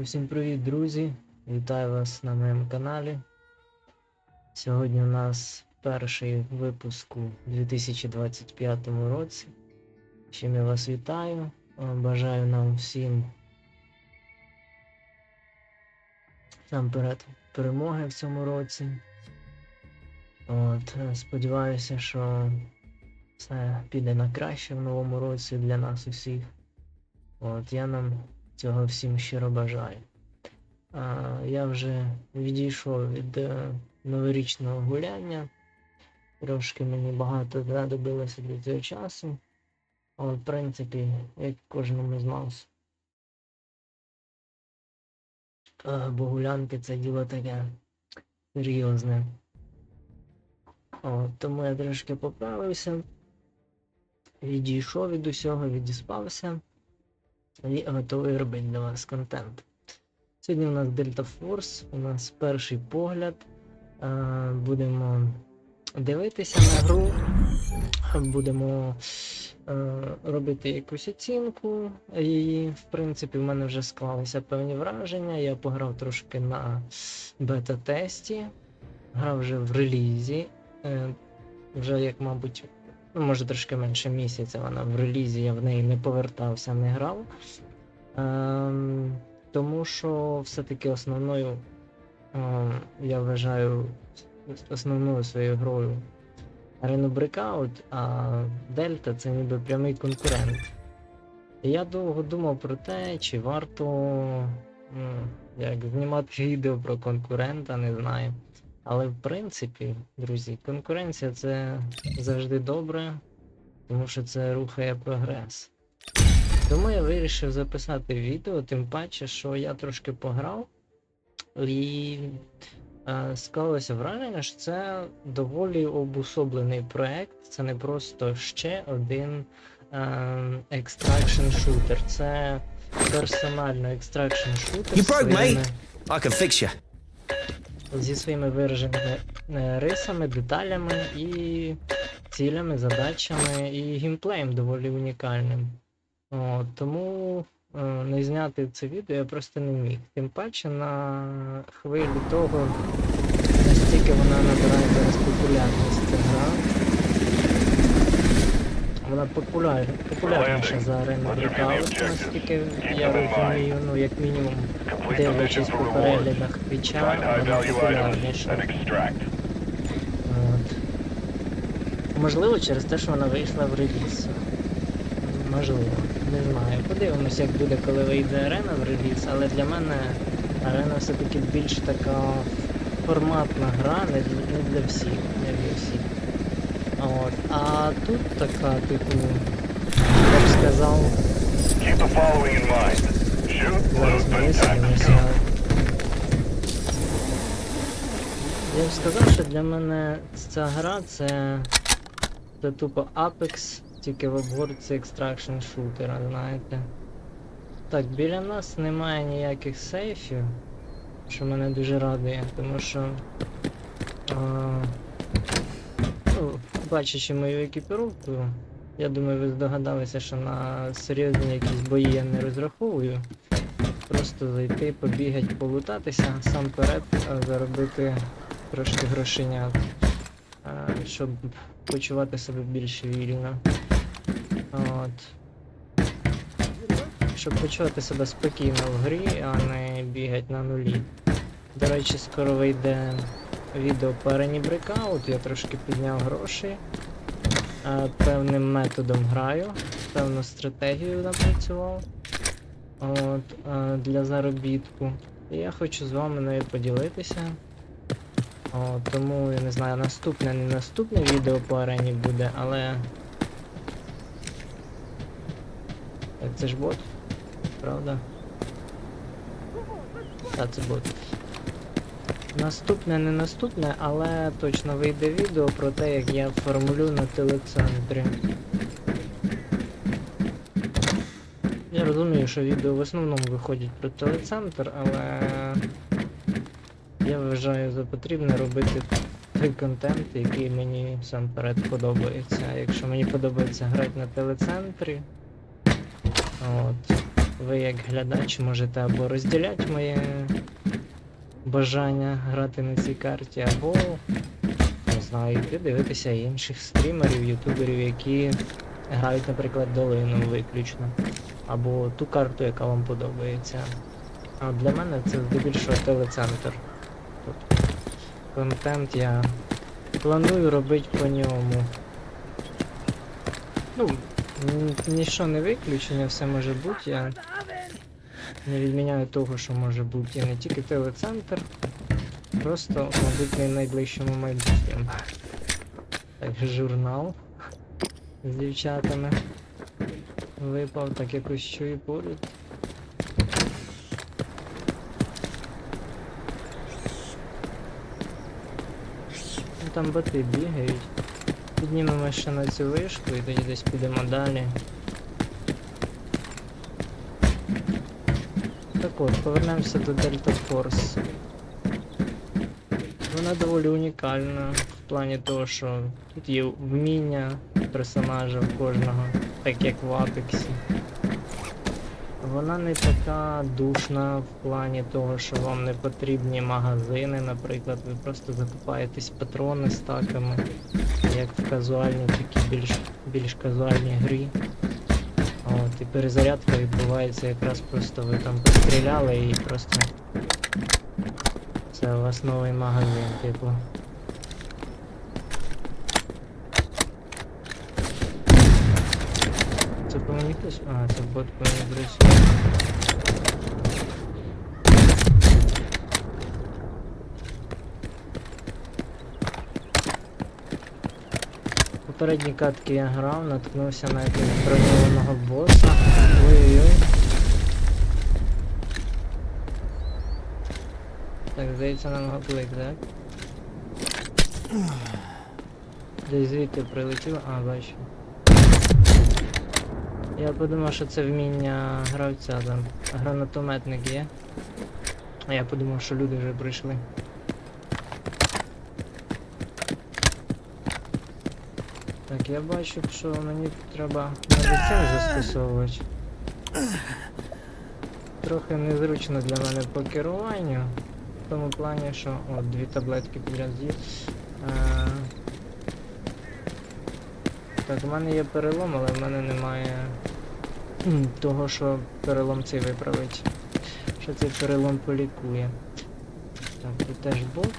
Усім привіт, друзі! Вітаю вас на моєму каналі. Сьогодні у нас перший випуск у 2025 році. Чим я вас вітаю. Е, Бажаю нам всім насамперед перемоги в цьому році. От, е, сподіваюся, що все піде на краще в новому році для нас усіх. От, я нам цього всім щиро бажаю. А, я вже відійшов від е, новорічного гуляння. Трошки мені багато знадобилося для цього часу. Але, в принципі, як кожному з нас. Бо гулянки це діло таке серйозне. От, тому я трошки поправився. Відійшов від усього, відіспався і готовий робити для вас контент. Сьогодні у нас Delta Force, у нас перший погляд. Е, Будемо дивитися на гру, будемо е, робити якусь оцінку її. В принципі, в мене вже склалися певні враження. Я пограв трошки на бета-тесті, грав вже в релізі. Е, Вже як, мабуть, ну, може трошки менше місяця вона в релізі, я в неї не повертався, не грав. Ем, тому що все-таки основною, ем, я вважаю, основною своєю грою Арену Breakout, а Дельта це ніби прямий конкурент. Я довго думав про те, чи варто як, знімати відео про конкурента, не знаю. Але в принципі, друзі, конкуренція це завжди добре, тому що це рухає прогрес. Тому я вирішив записати відео, тим паче, що я трошки пограв, і е, склалося враження, що це доволі обособлений проект. Це не просто ще один е, extraction шутер. Це персонально extraction шутер You broke, своїми- I can fix you. Зі своїми вираженими е, рисами, деталями і цілями, задачами і геймплеєм доволі унікальним. О, тому е, не зняти це відео я просто не міг. Тим паче на хвилі того, наскільки вона набирає зараз популярність ця гра. Вона популяр... популярніша за арену Breakout, наскільки я розумію, ну як мінімум дивлячись по переглядах твіча, вона популярніша. От. Можливо, через те, що вона вийшла в реліз. Можливо, не знаю. Подивимось, як буде, коли вийде арена в реліз, але для мене арена все-таки більш така форматна гра, не для всіх, не для всіх. А тут така, типу, я б сказав. Зараз висунемося. Я б сказав, що для мене ця гра це, це тупо Apex, тільки в обгорці Extraction шутера, знаєте. Так, біля нас немає ніяких сейфів, що мене дуже радує, тому що. А, ну, бачачи мою екіпіровку, я думаю, ви здогадалися, що на серйозні якісь бої я не розраховую. Просто зайти, побігати, полутатися, сам перед заробити трошки грошенят, щоб почувати себе більш вільно. От. Щоб почувати себе спокійно в грі, а не бігати на нулі. До речі, скоро вийде відео арені я трошки підняв гроші. Е, Певним методом граю, певну стратегію напрацював. От, е, для заробітку. І я хочу з вами нею поділитися. О, тому я не знаю, наступне, не наступне відео по арені буде, але. Це ж бот, правда? Так, це бот. Наступне, не наступне, але точно вийде відео про те, як я формулю на телецентрі. Я розумію, що відео в основному виходять про телецентр, але я вважаю за потрібне робити той контент, який мені сам перед подобається. Якщо мені подобається грати на телецентрі, от, ви як глядач можете або розділяти моє бажання грати на цій карті, або не знаю, йти дивитися інших стрімерів, ютуберів, які грають, наприклад, долину виключно. Або ту карту, яка вам подобається. А для мене це здебільшого телецентр. Тобто контент я планую робити по ньому. Ну, н- ніщо не виключення, все може бути. Я не відміняю того, що може бути і не тільки телецентр, просто, мабуть, в найближчому майбутньому. Так, журнал з дівчатами випав, так якось чую поряд. Ну, Там боти бігають. Піднімемо ще на цю вишку і тоді десь підемо далі. От, повернемося до Delta Force. Вона доволі унікальна в плані того, що тут є вміння персонажа в кожного, так як в Апексі. Вона не така душна в плані того, що вам не потрібні магазини, наприклад, ви просто закупаєтесь патрони стаками, як в казуальній, такі більш, більш казуальній грі. От, і перезарядка відбувається якраз просто ви там постріляли і просто це у вас новий магазин, типу. Це по мені хтось? А, це бот по мені. Попередні катки я грав, наткнувся на якогось броньованого боса. Ой-ой-ой. Так, здається, нам гаплик, так? Десь звідти прилетіло. А, бачу. Я подумав, що це вміння гравця там. Гранатометник є. А я подумав, що люди вже прийшли. Так, я бачу, що мені треба медицину застосовувати. Трохи незручно для мене по керуванню. В тому плані, що... О, дві таблетки підряд з'їв. Е, Так, в мене є перелом, але в мене немає того, що перелом цей виправить. Що цей перелом полікує. Так, тут теж бот.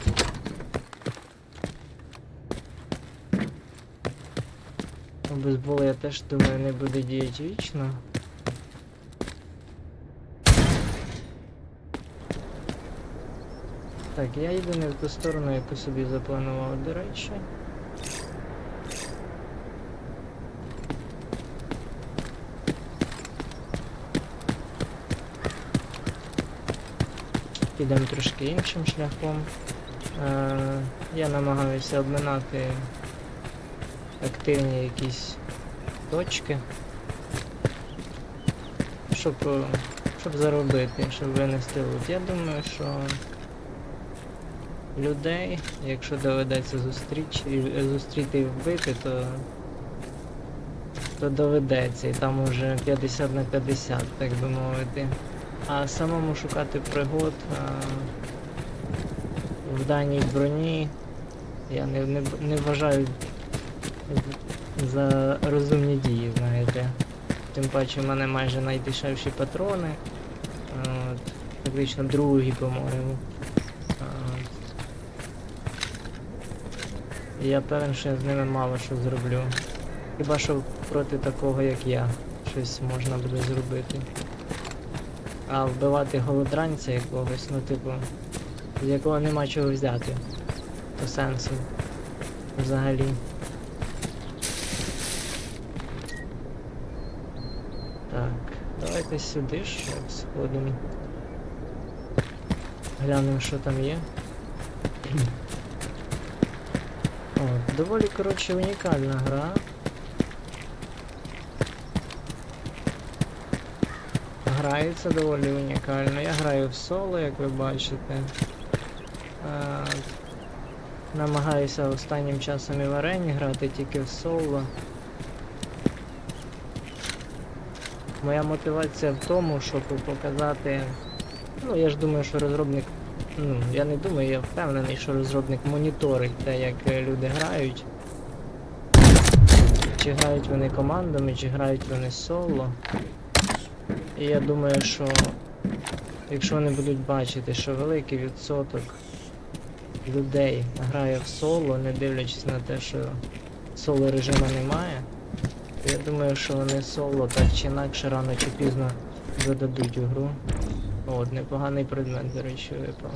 Обезбол я теж думаю не буде діяти вічно. Так, я йду не в ту сторону, яку собі запланував, до речі. Підемо трошки іншим шляхом. Е, я намагаюся обминати активні якісь точки, щоб, щоб заробити, щоб винести лут. Я думаю, що людей, якщо доведеться зустріч, зустріти і вбити, то, то доведеться, і там уже 50 на 50, так би мовити. А самому шукати пригод а, в даній броні я не, не, не вважаю за розумні дії, знаєте. Тим паче в мене майже найдешевші патрони. От, фактично другі, по-моєму. Я певен, що я з ними мало що зроблю. Хіба що проти такого, як я, щось можна буде зробити. А вбивати голодранця якогось, ну типу, з якого нема чого взяти. То сенсу. Взагалі. Так, давайте сюди ще сходимо. Глянемо, що там є. О, доволі, коротше, унікальна гра. Грається доволі унікально. Я граю в соло, як ви бачите. Намагаюся останнім часом і в арені грати тільки в соло. Моя мотивація в тому, щоб показати. Ну, я ж думаю, що розробник. Ну, я не думаю, я впевнений, що розробник моніторить те, як е, люди грають. Чи грають вони командами, чи грають вони соло. І я думаю, що якщо вони будуть бачити, що великий відсоток людей грає в соло, не дивлячись на те, що соло режиму немає, я думаю, що вони соло так чи інакше рано чи пізно зададуть у гру. От, непоганий предмет, до речі, випав.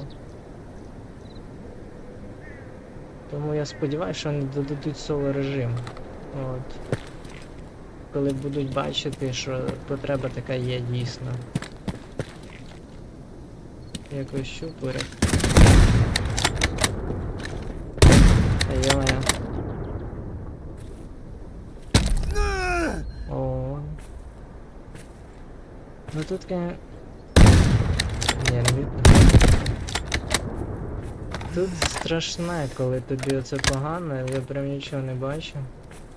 Тому я сподіваюся, що вони додадуть соло режим. От. Коли будуть бачити, що потреба така є дійсно. Якось щупорять. Йо-моє. О. Ну тут, конечно... Не, не видно. Тут страшне, коли тобі оце погано, я прям нічого не бачу.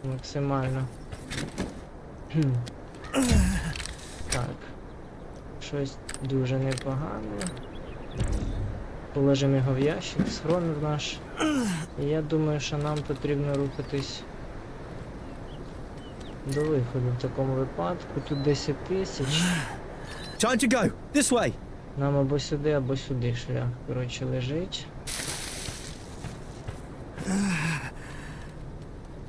Максимально. Так. Щось дуже непогане. Положимо його в ящик, схрон наш. І я думаю, що нам потрібно рухатись до виходу в такому випадку. Тут 10 тисяч. Time to go. This way. Нам або сюди, або сюди шлях, коротше, лежить.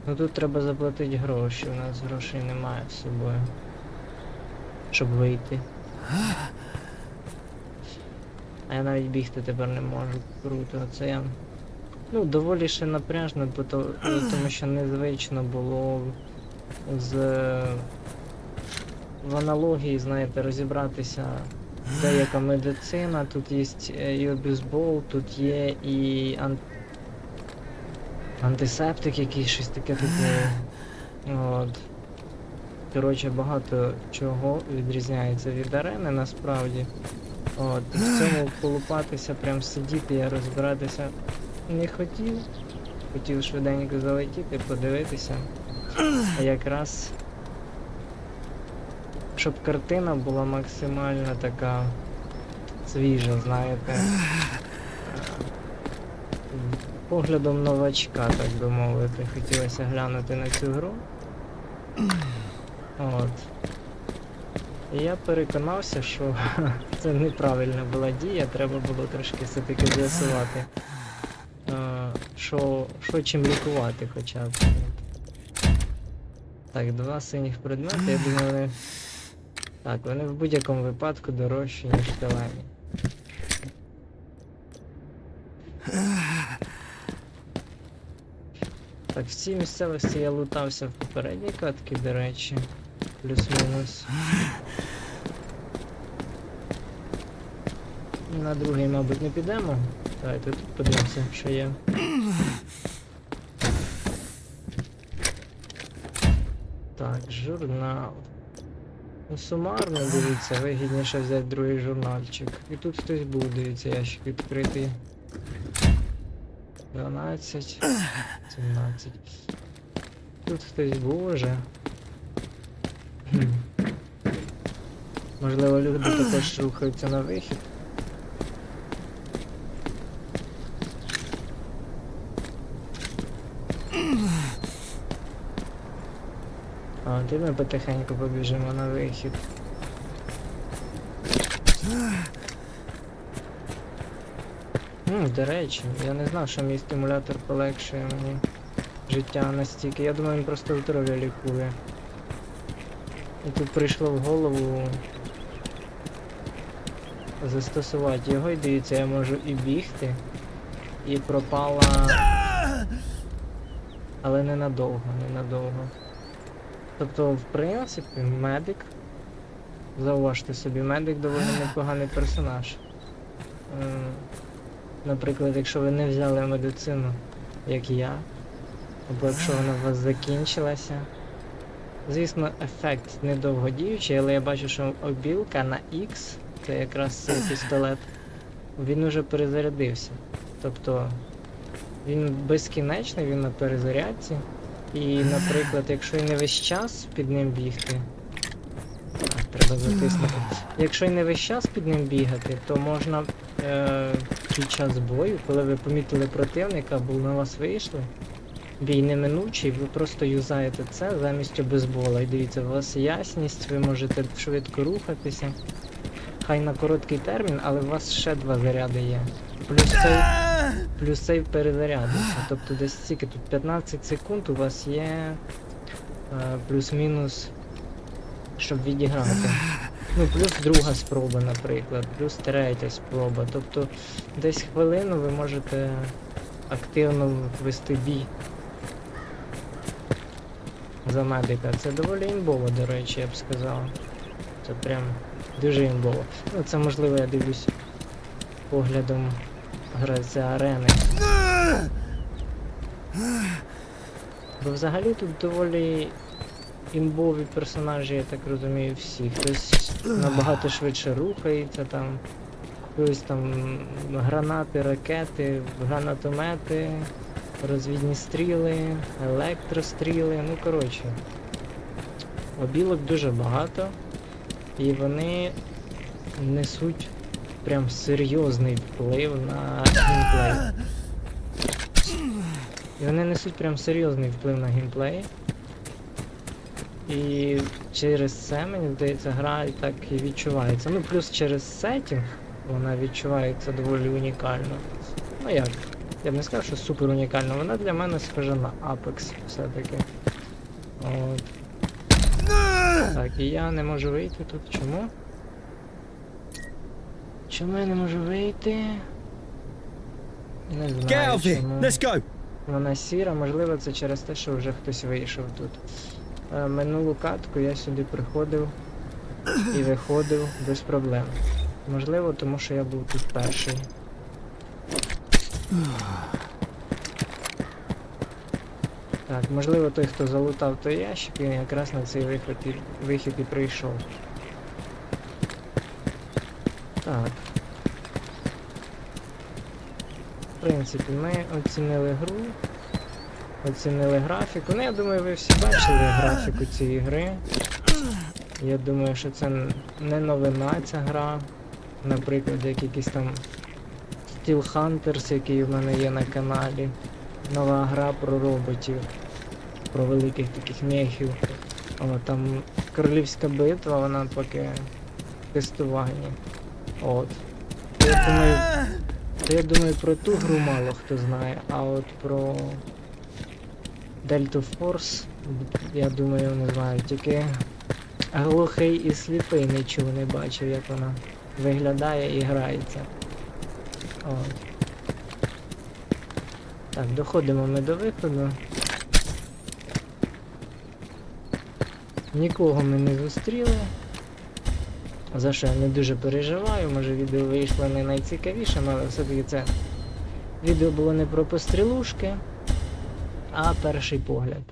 Ну тут треба заплатити гроші, у нас грошей немає з собою. Щоб вийти. А я навіть бігти тепер не можу. Круто, це я. Ну, доволі ще напряжно, тому що незвично було з в аналогії, знаєте, розібратися деяка медицина, тут є і обізбол, тут є і ан... антисептик якийсь, щось таке типу. От. Коротше, багато чого відрізняється від арени насправді. От. В цьому колупатися, прям сидіти, я розбиратися не хотів. Хотів швиденько залетіти, подивитися. А якраз щоб картина була максимально така свіжа, знаєте. Поглядом новачка, так би мовити, хотілося глянути на цю гру. От. І я переконався, що це неправильна була дія, треба було трошки все-таки з'ясувати, е, що, що чим лікувати хоча б. Так, два синіх предмети, я думаю, вони так, вони в будь-якому випадку дорожчі, ніж зелені. Так, в цій місцевості я лутався в попередній катці, до речі. Плюс-мінус. На другий, мабуть, не підемо. Давайте тут подивимося, що є. Так, журнал. Ну, сумарно, дивіться, вигідніше взяти другий журнальчик. І тут хтось був, дивіться, ящик відкритий. 12, 17. Тут хтось був уже. Можливо, люди також рухаються на вихід. А, ти ми потихеньку побіжимо на вихід. М, до речі, я не знав, що мій стимулятор полегшує мені життя настільки. Я думаю, він просто здоров'я лікує. І тут прийшло в голову застосувати його і дивіться, я можу і бігти, і пропала. Але ненадовго, ненадовго. Тобто, в принципі, медик. Зауважте собі, медик доволі непоганий персонаж. Е, Наприклад, якщо ви не взяли медицину, як я, або якщо вона у вас закінчилася. Звісно, ефект недовгодіючий, але я бачу, що обілка на X, це якраз цей пістолет, він уже перезарядився. Тобто він безкінечний, він на перезарядці. І, наприклад, якщо і не весь час під ним бігти. Так, треба затиснути. Якщо й не весь час під ним бігати, то можна е, під час бою, коли ви помітили противника або на вас вийшли, бій неминучий, ви просто юзаєте це замість обезбола. І дивіться, у вас ясність, ви можете швидко рухатися. Хай на короткий термін, але у вас ще два заряди є. Плюс цей, плюс цей перезарядиться. Тобто десь стільки тут 15 секунд у вас є е, плюс-мінус, щоб відіграти. Ну, плюс друга спроба, наприклад, плюс третя спроба. Тобто десь хвилину ви можете активно вести бій за медика. Це доволі імбово, до речі, я б сказав. Це прям дуже імбово. Ну, це можливо, я дивлюсь поглядом гравця арени. Бо взагалі тут доволі імбові персонажі, я так розумію, всі. Хтось набагато швидше рухається там, хтось там гранати, ракети, гранатомети, розвідні стріли, електростріли, ну коротше. Обілок дуже багато, і вони несуть прям серйозний вплив на геймплей. І вони несуть прям серйозний вплив на геймплей. І через це, мені здається, гра і так і відчувається. Ну, плюс через сеттінг вона відчувається доволі унікально. Ну як? Я б не сказав, що супер унікально, вона для мене схожа на Apex все-таки. От. Так, і я не можу вийти тут. Чому? Чому я не можу вийти? Не знаю. чому. Let's go. Вона сіра, можливо, це через те, що вже хтось вийшов тут. Е, минулу катку я сюди приходив і виходив без проблем. Можливо, тому що я був тут перший. Так, можливо, той, хто залутав той ящик, він якраз на цей вихід і, вихід і прийшов. Так. В принципі, ми оцінили гру. Оцінили графіку. Ну, я думаю, ви всі бачили графіку цієї гри. Я думаю, що це не новина ця гра. Наприклад, як якийсь там Steel Hunters, який в мене є на каналі. Нова гра про роботів, про великих таких мехів. О, там королівська битва, вона поки в тестуванні. От. Я думаю, то я думаю, про ту гру мало хто знає, а от про Delta Force, я думаю, не знаю, тільки глухий і сліпий чув, не бачив, як вона виглядає і грається. От. Так, доходимо ми до виходу. Нікого ми не зустріли. За що я не дуже переживаю, може відео вийшло не найцікавішим, але все-таки це відео було не про пострілушки, а перший погляд.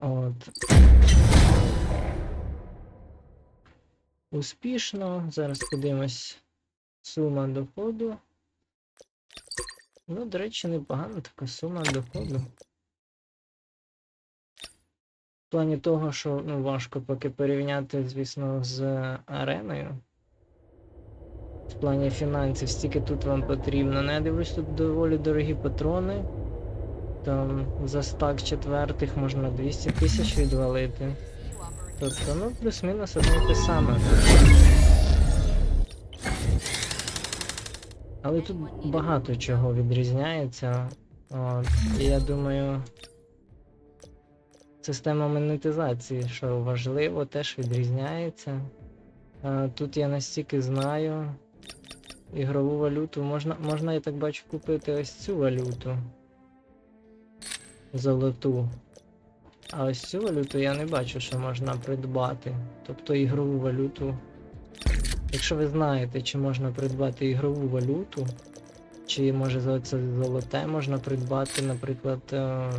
От. Успішно. Зараз подивимось сума доходу. Ну, до речі, непогана така сума доходу. В плані того, що ну, важко поки порівняти, звісно, з ареною. В плані фінансів, стільки тут вам потрібно. Ну, я дивлюсь, тут доволі дорогі патрони. Там за стак четвертих можна 200 тисяч відвалити. Тобто, ну, плюс-мінус одне те саме. Але тут багато чого відрізняється. От, і я думаю, система монетизації, що важливо, теж відрізняється. Е, Тут я настільки знаю. Ігрову валюту можна, можна, я так бачу, купити ось цю валюту. Золоту. А ось цю валюту я не бачу, що можна придбати. Тобто ігрову валюту. Якщо ви знаєте, чи можна придбати ігрову валюту, чи може за це золоте можна придбати, наприклад, е,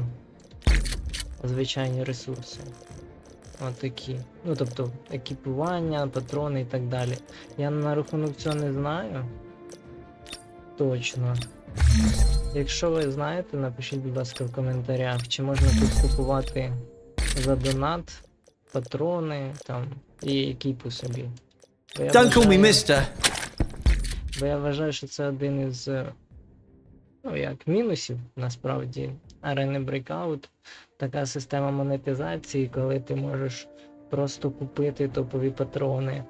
звичайні ресурси. Отакі. Ну, тобто, екіпування, патрони і так далі. Я на рахунок цього не знаю. Точно. Якщо ви знаєте, напишіть, будь ласка, в коментарях, чи можна тут купувати за донат патрони, там, і кіпу собі. Бо я Don't call me вважаю- mister. Бо я вважаю, що це один із е, ну, як мінусів насправді арени Breakout. Така система монетизації, коли ти можеш просто купити топові патрони,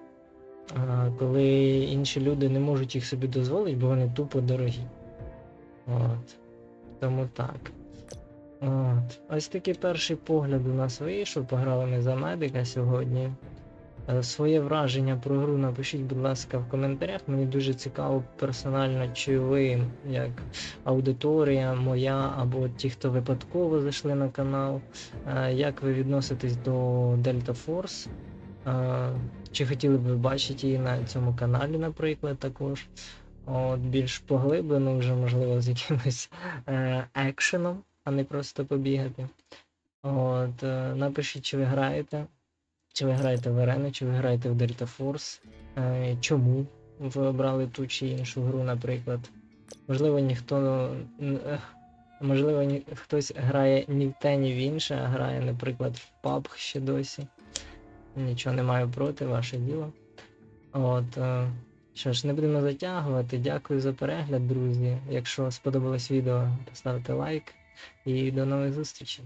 а, коли інші люди не можуть їх собі дозволити, бо вони тупо дорогі. От. Тому так. От. Ось такий перший погляд у нас вийшов. Пограли ми за медика сьогодні. Е, Своє враження про гру напишіть, будь ласка, в коментарях. Мені дуже цікаво персонально, чи ви, як аудиторія моя, або ті, хто випадково зайшли на канал, е, як ви відноситесь до Delta Force? Е, Чи хотіли б ви бачити її на цьому каналі, наприклад, також? От, більш поглиблено, вже можливо, з якимось екшеном, а не просто побігати. От, напишіть, чи ви граєте. Чи ви граєте в арену, чи ви граєте в Delta Force? Е, чому ви обрали ту чи іншу гру, наприклад? Можливо, ніхто. е, Можливо, хтось грає ні в те, ні в інше, а грає, наприклад, в PUBG ще досі. Нічого не маю проти, ваше діло. От. Е, що ж, не будемо затягувати. Дякую за перегляд, друзі. Якщо сподобалось відео, поставте лайк і до нових зустрічей.